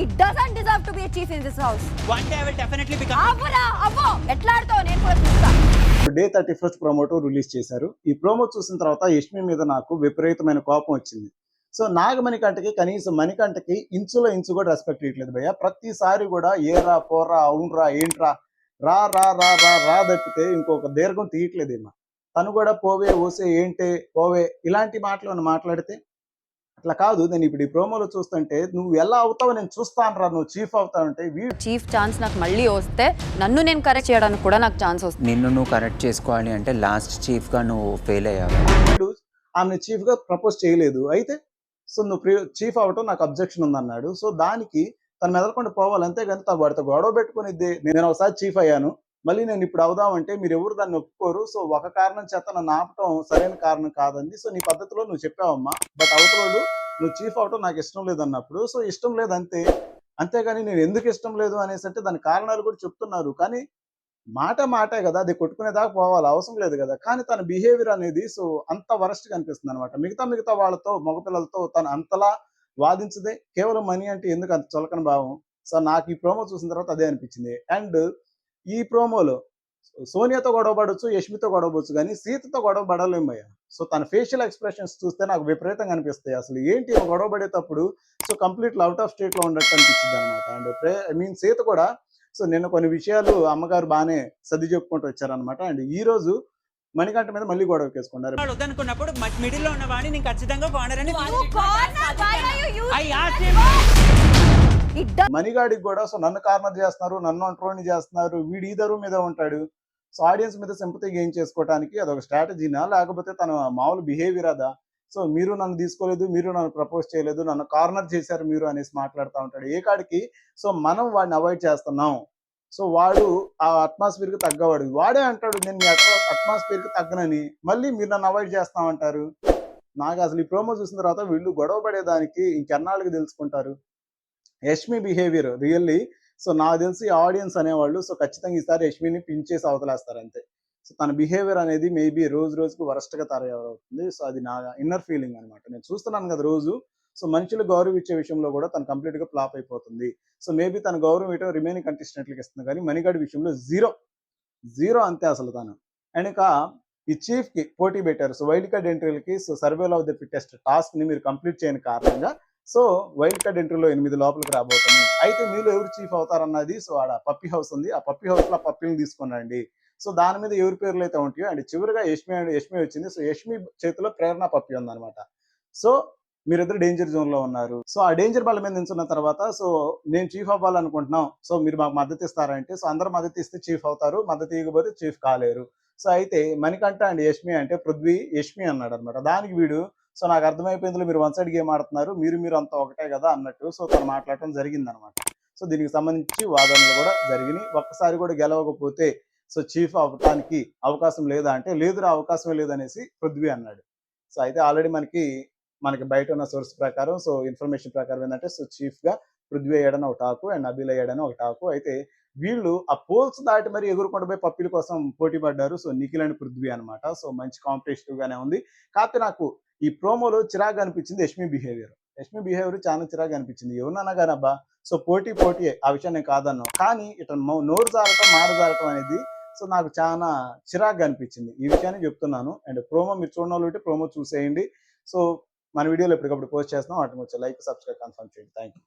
He doesn't deserve to be a chief in this house. One day I will definitely become. అవ్వరా అవ్వో. ఎట్లా ఆడతావు? నేను కూడా చూస్తా. Day thirty first ప్రోమోతో release చేశారు. ఈ ప్రోమో చూసిన తర్వాత యష్మి మీద నాకు విపరీతమైన కోపం వచ్చింది. సో నాగమణికంటకి కనీసం మణికంటకి ఇంచులో ఇంచు కూడా రెస్పెక్ట్ ఇవ్వట్లేదు భయ్య. ప్రతిసారి కూడా ఏరా పోరా అవునరా ఏంట్రా రా రా రా రా రా తప్పితే ఇంకొక దీర్ఘం తీయట్లేదు ఏమో తను కూడా పోవే ఓసే ఏంటే పోవే ఇలాంటి మాటలు మాట్లాడితే అట్లా కాదు నేను ఇప్పుడు ఈ ప్రోమోలో చూస్తుంటే నువ్వు ఎలా అవుతావో నేను చూస్తాను రా నువ్వు చీఫ్ అవుతావంటే వీడు చీఫ్ ఛాన్స్ నాకు మళ్ళీ వస్తే నన్ను నేను కరెక్ట్ చేయడానికి కూడా నాకు ఛాన్స్ వస్తుంది. నిన్ను నువ్వు కరెక్ట్ చేసుకోవాలి అంటే లాస్ట్ చీఫ్గా నువ్వు ఫెయిల్ అయ్యావు. వీడు ఆమె చీఫ్గా ప్రపోజ్ చేయలేదు. అయితే సో నువ్వు చీఫ్ అవటం నాకు అబ్జెక్షన్ ఉందన్నాడు. సో దానికి తను మెదలకుండా పోవాలి. అంతేగాని తను వాడితో గొడవ పెట్టుకుని నేను ఒకసారి చీఫ్ అయ్యాను. మళ్ళీ నేను ఇప్పుడు అవుదామంటే మీరు ఎవరు దాన్ని ఒప్పుకోరు. సో ఒక కారణం చేత నన్ను ఆపటం సరైన కారణం కాదండి సో నీ పద్ధతిలో నువ్వు చెప్పావమ్మా. బట్ అవతలోడు నువ్వు చీఫ్ అవటం నాకు ఇష్టం లేదు అన్నప్పుడు సో ఇష్టం లేదు అంతే అంతేగాని నేను ఎందుకు ఇష్టం లేదు అనేసి అంటే దాని కారణాలు కూడా చెప్తున్నారు. కానీ మాట మాటే కదా. అది కొట్టుకునేదాకా పోవాలి. అవసరం లేదు కదా. కానీ తన బిహేవియర్ అనేది సో అంత వరస్ట్గా అనిపిస్తుంది అనమాట మిగతా మిగతా వాళ్ళతో మగపిల్లలతో తను అంతలా వాదించదే. కేవలం మనీ అంటే ఎందుకు అంత చులకన భావం? సో నాకు ఈ ప్రోమో చూసిన తర్వాత అదే అనిపించింది. అండ్ ఈ ప్రోమోలో సోనియాతో గొడవ పడవచ్చు యష్మితో గొడవ పడవచ్చు కానీ సీతతో గొడవ పడలేమయ్యా సో తన ఫేషియల్ ఎక్స్ప్రెషన్స్ చూస్తే నాకు విపరీతంగా అనిపిస్తాయి. అసలు ఏంటి గొడవ పడేటప్పుడు? సో కంప్లీట్ అవుట్ ఆఫ్ స్టేట్లో ఉన్నట్టు అనిపించింది అనమాట అండ్ ఐ మీన్ సీత కూడా సో నిన్న కొన్ని విషయాలు అమ్మగారు బాగానే సర్ది చెప్పుకుంటూ వచ్చారనమాట అండ్ ఈ రోజు మణికంఠ మీద మళ్ళీ గొడవ కేసుకున్నారు వద్దనుకున్నప్పుడు మిడిల్లో ఉన్న వాడిని నేను ఖచ్చితంగా కార్నర్ మణిగాడికి కూడా సో నన్ను కార్నర్ చేస్తున్నారు నన్ను అంట్రోని చేస్తున్నారు వీడు ఈదరు మీద ఉంటాడు. సో ఆడియన్స్ మీద సింపతి గెయిన్ చేసుకోవడానికి అదొక స్ట్రాటజీనా? లేకపోతే తన మామూలు బిహేవియర్ అదా సో మీరు నన్ను తీసుకోలేదు మీరు నన్ను ప్రపోజ్ చేయలేదు నన్ను కార్నర్ చేశారు మీరు అనేసి మాట్లాడుతూ ఉంటాడు. ఏ కాడికి? సో మనం వాడిని అవాయిడ్ చేస్తున్నాం. సో వాడు ఆ అట్మాస్ఫియర్కి తగ్గవాడు. వాడే అంటాడు నేను మీ అట్మాస్ఫియర్కి తగ్గనని. మళ్ళీ మీరు నన్ను అవాయిడ్ చేస్తామంటారు నాకు అసలు ఈ ప్రోమో చూసిన తర్వాత వీళ్ళు గొడవ పడేదానికి ఇంకెన్నాళ్ళకి తెలుసుకుంటారు? యష్మి బిహేవియర్ రియల్లీ సో నాకు తెలిసి ఆడియన్స్ అనేవాళ్ళు సో ఖచ్చితంగా ఈసారి యష్మిని పించేసి అవతలేస్తారు అంతే సో తన బిహేవియర్ అనేది మేబీ రోజు రోజుకు వరస్ట్గా తయారవుతుంది. సో అది నా ఇన్నర్ ఫీలింగ్ అనమాట నేను చూస్తున్నాను కదా రోజు. సో మనుషులు గౌరవం ఇచ్చే విషయంలో కూడా తను కంప్లీట్గా ఫ్లాప్ అయిపోతుంది. సో మేబీ తన గౌరవం ఇవ్వడం రిమైనింగ్ కంటెస్టెంట్లకి ఇస్తుంది. కానీ మణిగాడి విషయంలో జీరో జీరో అంతే అసలు తను. అండ్ ఇంకా ఈ చీఫ్కి పోటీ పెట్టారు. So wild card ఎంట్రీలకి so survival of the fittest టాస్క్ని మీరు కంప్లీట్ చేయని కారణంగా సో వైల్డ్ కార్డ్ ఎంట్రీలో ఎనిమిది లోపలికి రాబోతున్నాయి అయితే మీలో ఎవరు చీఫ్ అవుతారన్నది సో ఆడ పప్పి హౌస్ ఉంది. ఆ పప్పి హౌస్లో పప్పిని తీసుకుని సో దాని మీద ఎవరి పేర్లు అయితే ఉంటాయో అండ్ చివరిగా యష్మి అండ్ యష్మి వచ్చింది. సో యష్మి చేతిలో ప్రేరణ పప్పి ఉందన్నమాట. సో మీరిద్దరు డేంజర్ జోన్లో ఉన్నారు. సో ఆ డేంజర్ బాల్ మీద నిల్చున్న తర్వాత సో నేను చీఫ్ అవ్వాలనుకుంటున్నాం. సో మీరు మాకు మద్దతు ఇస్తారంటే సో అందరూ మద్దతు ఇస్తే చీఫ్ అవుతారు. మద్దతు ఇవ్వకపోతే చీఫ్ కాలేరు. సో అయితే మణికంఠ అండ్ యష్మి అంటే పృథ్వీ యష్మి అన్నాడు అనమాట దానికి వీడు సో నాకు అర్థమైపోయింది మీరు వన్ సైడ్ గేమ్ ఆడుతున్నారు మీరు మీరు అంత ఒకటే కదా అన్నట్టు. సో తను మాట్లాడటం జరిగింది అనమాట సో దీనికి సంబంధించి వాదనలు కూడా జరిగినాయి. ఒక్కసారి కూడా గెలవకపోతే సో చీఫ్ అవ్వడానికి అవకాశం లేదా అంటే లేదురా అవకాశమే లేదనేసి పృథ్వీ అన్నాడు. సో అయితే ఆల్రెడీ మనకి మనకి బయట ఉన్న సోర్స్ ప్రకారం సో ఇన్ఫర్మేషన్ ప్రకారం ఏంటంటే సో చీఫ్గా పృథ్వీ అయ్యాడని ఒక టాకు అండ్ నబీల్ అయ్యాడని ఒక టాకు. అయితే వీళ్ళు ఆ పోల్స్ దాటి మరి ఎగురుకుండా పోయి పప్పిల కోసం పోటీ పడ్డారు. సో నిఖిల్ అండ్ పృథ్వీ అనమాట సో మంచి కాంపిటేటివ్ గానే ఉంది. కాకపోతే నాకు ఈ ప్రోమోలో చిరాగా అనిపించింది యష్మి బిహేవియర్. యష్మి బిహేవియర్ చాలా చిరాగా అనిపించింది. ఎవరన్నా కానీ అబ్బా? సో పోటీ పోటీ ఆ విషయం నేను కాదన్నాను. కానీ ఇట నోరు జారటం మారు జారటం అనేది సో నాకు చాలా చిరాగ్గా అనిపించింది. ఈ విషయాన్ని చెప్తున్నాను. అండ్ ప్రోమో మీరు చూడడం వాళ్ళు ప్రోమో చూసేయండి. సో మన వీడియోలో ఎప్పటికప్పుడు పోస్ట్ చేస్తున్నాం. వాటిని వచ్చి లైక్ సబ్స్క్రైబ్ కన్ఫర్మ్ చేయండి. Thank you